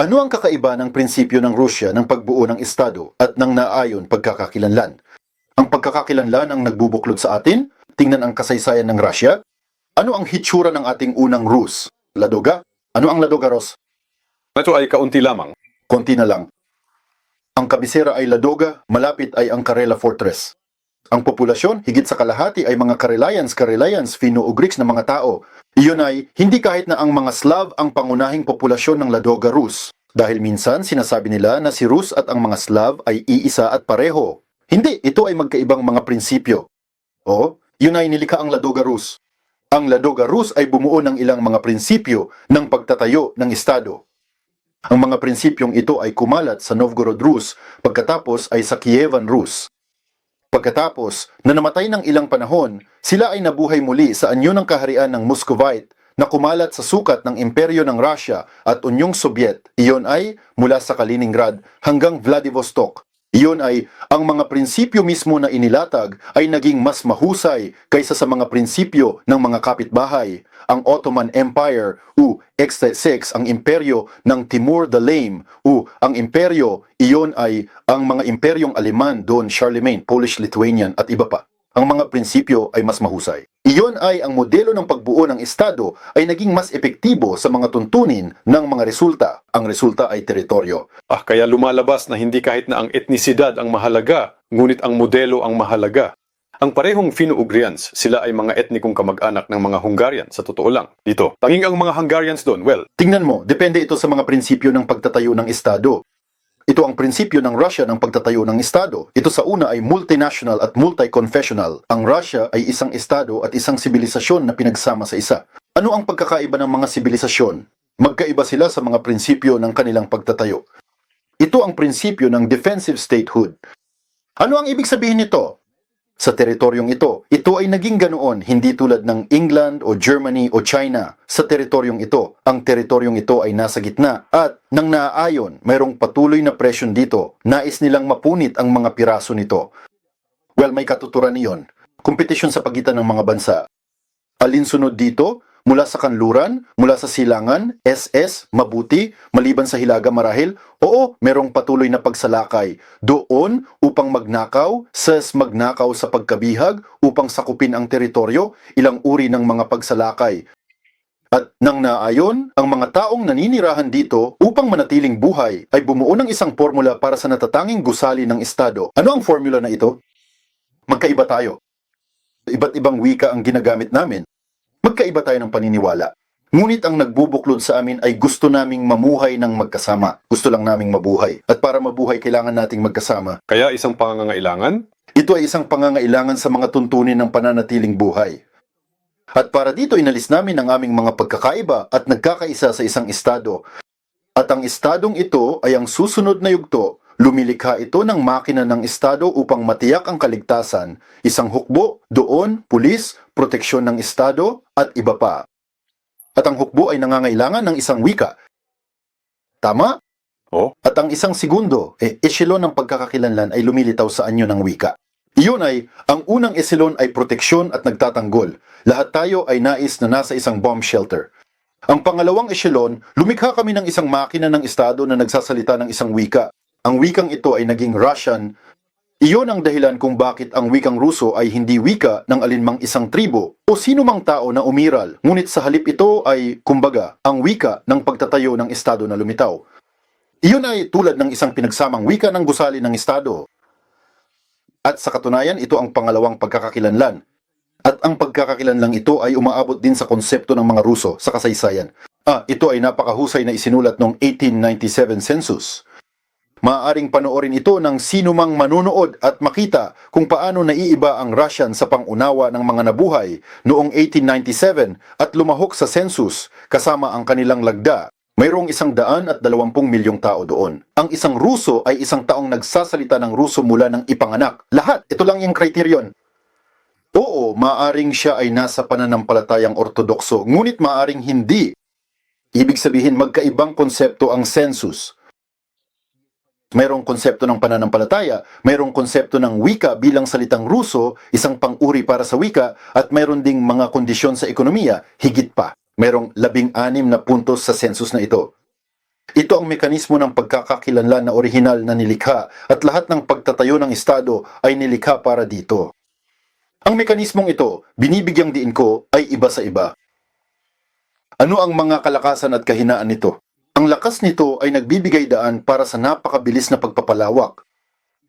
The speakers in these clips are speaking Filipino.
Ano ang kakaiba ng prinsipyo ng Rusya ng pagbuo ng Estado at ng naayon pagkakakilanlan? Ang pagkakakilanlan ang nagbubuklod sa atin? Tingnan ang kasaysayan ng Rusya? Ano ang hitsura ng ating unang Rus? Ladoga? Ano ang Ladoga, Ros? Ito ay kaunti lamang. Konti na lang. Ang kabisera ay Ladoga, malapit ay ang Karela Fortress. Ang populasyon, higit sa kalahati ay mga Karelians, Karelians, Finno-Ugrics na mga tao. Iyon ay hindi kahit na ang mga Slav ang pangunahing populasyon ng Ladoga Rus. Dahil minsan sinasabi nila na si Rus at ang mga Slav ay iisa at pareho. Hindi, ito ay magkaibang mga prinsipyo. O, yun ay nilikha ang Ladoga Rus. Ang Ladoga Rus ay bumuo ng ilang mga prinsipyo ng pagtatayo ng Estado. Ang mga prinsipyong ito ay kumalat sa Novgorod Rus, pagkatapos ay sa Kievan Rus. Pagkatapos na namatay ng ilang panahon, sila ay nabuhay muli sa anyo ng kaharian ng Muscovite na kumalat sa sukat ng imperyo ng Russia at Unyong Soviet. Iyon ay mula sa Kaliningrad hanggang Vladivostok. Iyon ay ang mga prinsipyo mismo na inilatag ay naging mas mahusay kaysa sa mga prinsipyo ng mga kapitbahay. Ang Ottoman Empire o X6 ang imperyo ng Timur the Lame o ang imperyo iyon ay ang mga imperyong Aleman, Don Charlemagne, Polish-Lithuanian at iba pa. Ang mga prinsipyo ay mas mahusay. Iyon ay ang modelo ng pagbuo ng Estado ay naging mas epektibo sa mga tuntunin ng mga resulta. Ang resulta ay teritoryo. Ah, kaya lumalabas na hindi kahit na ang etnisidad ang mahalaga, ngunit ang modelo ang mahalaga. Ang parehong Finno-Ugrians, sila ay mga etnikong kamag-anak ng mga Hungarian, sa totoo lang. Dito, tanging ang mga Hungarians doon, well, Tingnan mo, depende ito sa mga prinsipyo ng pagtatayo ng Estado. Ito ang prinsipyo ng Russia ng pagtatayo ng Estado. Ito sa una ay multinational at multi-confessional. Ang Russia ay isang Estado at isang sibilisasyon na pinagsama sa isa. Ano ang pagkakaiba ng mga sibilisasyon? Magkaiba sila sa mga prinsipyo ng kanilang pagtatayo. Ito ang prinsipyo ng defensive statehood. Ano ang ibig sabihin nito? Sa teritoryong ito, ito ay naging ganoon hindi tulad ng England o Germany o China. Sa teritoryong ito, ang teritoryong ito ay nasa gitna at nang naaayon, mayroong patuloy na presyon dito. Nais nilang mapunit ang mga piraso nito. Well, may katuturan niyon. Kompetisyon sa pagitan ng mga bansa. Alinsunod dito, mula sa kanluran, mula sa silangan, SS, mabuti, maliban sa hilaga marahil, oo, merong patuloy na pagsalakay. Doon upang magnakaw, ses magnakaw sa pagkabihag, upang sakupin ang teritoryo, ilang uri ng mga pagsalakay. At nang naayon, ang mga taong naninirahan dito upang manatiling buhay ay bumuo ng isang formula para sa natatanging gusali ng Estado. Ano ang formula na ito? Magkaiba tayo. Iba't ibang wika ang ginagamit namin. Magkaiba tayo ng paniniwala. Ngunit ang nagbubuklod sa amin ay gusto naming mamuhay ng magkasama. Gusto lang naming mabuhay. At para mabuhay, kailangan nating magkasama. kaya isang pangangailangan, Ito ay isang pangangailangan sa mga tuntunin ng pananatiling buhay. At para dito inalis namin ang aming mga pagkakaiba at nagkakaisa sa isang estado. At ang estadong ito ay ang susunod na yugto. Lumilikha ito ng makina ng estado upang matiyak ang kaligtasan, isang hukbo, doon, pulis, proteksyon ng estado, at iba pa. At ang hukbo ay nangangailangan ng isang wika. Tama? oh, At ang isang segundo, eh, eselon ng pagkakakilanlan ay lumilitaw sa anyo ng wika. Iyon ay, ang unang eselon ay proteksyon at nagtatanggol. Lahat tayo ay nais na nasa isang bomb shelter. Ang pangalawang eselon, lumikha kami ng isang makina ng estado na nagsasalita ng isang wika. Ang wikang ito ay naging Russian. Iyon ang dahilan kung bakit ang wikang Ruso ay hindi wika ng alinmang isang tribo o sino mang tao na umiral. Ngunit sa halip ito ay, kumbaga, ang wika ng pagtatayo ng estado na lumitaw. Iyon ay tulad ng isang pinagsamang wika ng gusali ng Estado. At sa katunayan, ito ang pangalawang pagkakakilanlan. At ang pagkakakilanlang ito ay umaabot din sa konsepto ng mga Ruso sa kasaysayan. Ah, ito ay napakahusay na isinulat noong 1897 census. Maaaring panoorin ito ng sino mang manunood at makita kung paano naiiba ang Russian sa pangunawa ng mga nabuhay noong 1897 at lumahok sa census kasama ang kanilang lagda Mayroong isang daan at dalawampung milyong tao doon. Ang isang Ruso ay isang taong nagsasalita ng Ruso mula ng ipanganak. Lahat, ito lang yung criterion. Oo, maaring siya ay nasa pananampalatayang ortodokso, ngunit maaring hindi. Ibig sabihin, magkaibang konsepto ang census. Mayroong konsepto ng pananampalataya, mayroong konsepto ng wika bilang salitang Ruso, isang pang-uri para sa wika, at mayroon ding mga kondisyon sa ekonomiya, higit pa. Merong labing-anim na puntos sa census na ito. Ito ang mekanismo ng pagkakakilanlan na orihinal na nilikha at lahat ng pagtatayo ng Estado ay nilikha para dito. Ang mekanismong ito, binibigyang diin ko, ay iba sa iba. Ano ang mga kalakasan at kahinaan nito? Ang lakas nito ay nagbibigay daan para sa napakabilis na pagpapalawak.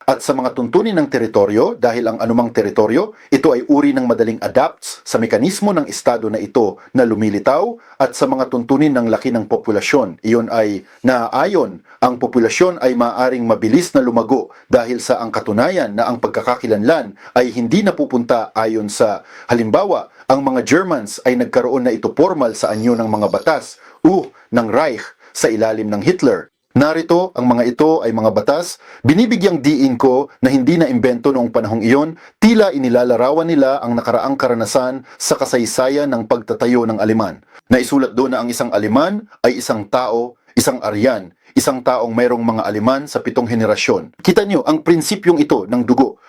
At sa mga tuntunin ng teritoryo, dahil ang anumang teritoryo, ito ay uri ng madaling adapts sa mekanismo ng estado na ito na lumilitaw at sa mga tuntunin ng laki ng populasyon. Iyon ay naaayon, ang populasyon ay maaring mabilis na lumago dahil sa ang katunayan na ang pagkakakilanlan ay hindi napupunta ayon sa halimbawa, ang mga Germans ay nagkaroon na ito formal sa anyo ng mga batas, uh, ng Reich sa ilalim ng Hitler. Narito, ang mga ito ay mga batas, binibigyang diin ko na hindi na imbento noong panahong iyon, tila inilalarawan nila ang nakaraang karanasan sa kasaysayan ng pagtatayo ng Aleman. Naisulat doon na ang isang Aleman ay isang tao, isang Aryan, isang taong mayroong mga Aleman sa pitong henerasyon. Kita niyo, ang prinsipyong ito ng dugo.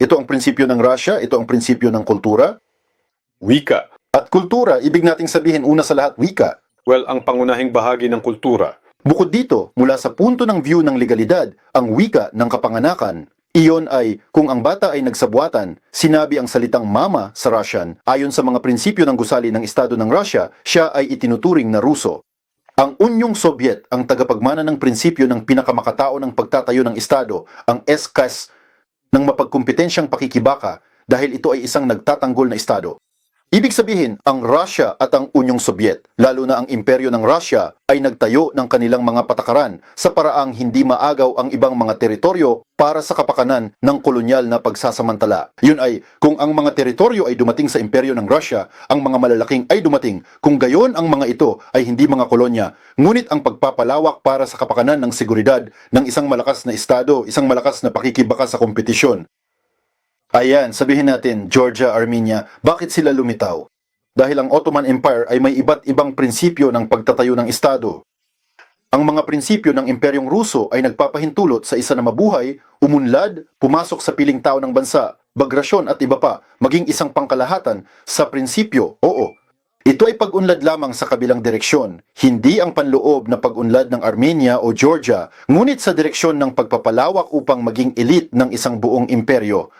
Ito ang prinsipyo ng Russia, ito ang prinsipyo ng kultura. Wika. At kultura, ibig nating sabihin una sa lahat, wika. Well, ang pangunahing bahagi ng kultura. Bukod dito, mula sa punto ng view ng legalidad, ang wika ng kapanganakan. Iyon ay, kung ang bata ay nagsabuatan, sinabi ang salitang mama sa Russian, ayon sa mga prinsipyo ng gusali ng Estado ng Russia, siya ay itinuturing na Ruso. Ang Unyong Soviet ang tagapagmana ng prinsipyo ng pinakamakatao ng pagtatayo ng Estado, ang SKAS ng mapagkumpetensyang pakikibaka dahil ito ay isang nagtatanggol na Estado. Ibig sabihin, ang Russia at ang Unyong Soviet, lalo na ang imperyo ng Russia, ay nagtayo ng kanilang mga patakaran sa paraang hindi maagaw ang ibang mga teritoryo para sa kapakanan ng kolonyal na pagsasamantala. Yun ay, kung ang mga teritoryo ay dumating sa imperyo ng Russia, ang mga malalaking ay dumating. Kung gayon ang mga ito ay hindi mga kolonya, ngunit ang pagpapalawak para sa kapakanan ng seguridad ng isang malakas na estado, isang malakas na pakikibaka sa kompetisyon, Ayan, sabihin natin, Georgia, Armenia, bakit sila lumitaw? Dahil ang Ottoman Empire ay may iba't ibang prinsipyo ng pagtatayo ng Estado. Ang mga prinsipyo ng Imperyong Ruso ay nagpapahintulot sa isa na mabuhay, umunlad, pumasok sa piling tao ng bansa, bagrasyon at iba pa, maging isang pangkalahatan sa prinsipyo, oo. Ito ay pag-unlad lamang sa kabilang direksyon, hindi ang panloob na pag-unlad ng Armenia o Georgia, ngunit sa direksyon ng pagpapalawak upang maging elite ng isang buong imperyo.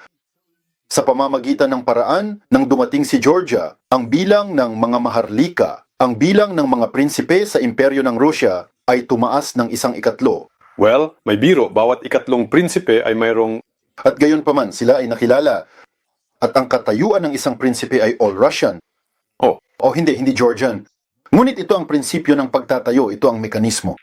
Sa pamamagitan ng paraan nang dumating si Georgia, ang bilang ng mga maharlika, ang bilang ng mga prinsipe sa imperyo ng Russia ay tumaas ng isang ikatlo. Well, may biro, bawat ikatlong prinsipe ay mayroong At gayon pa man, sila ay nakilala. At ang katayuan ng isang prinsipe ay all Russian. Oh. O hindi, hindi Georgian. Ngunit ito ang prinsipyo ng pagtatayo, ito ang mekanismo.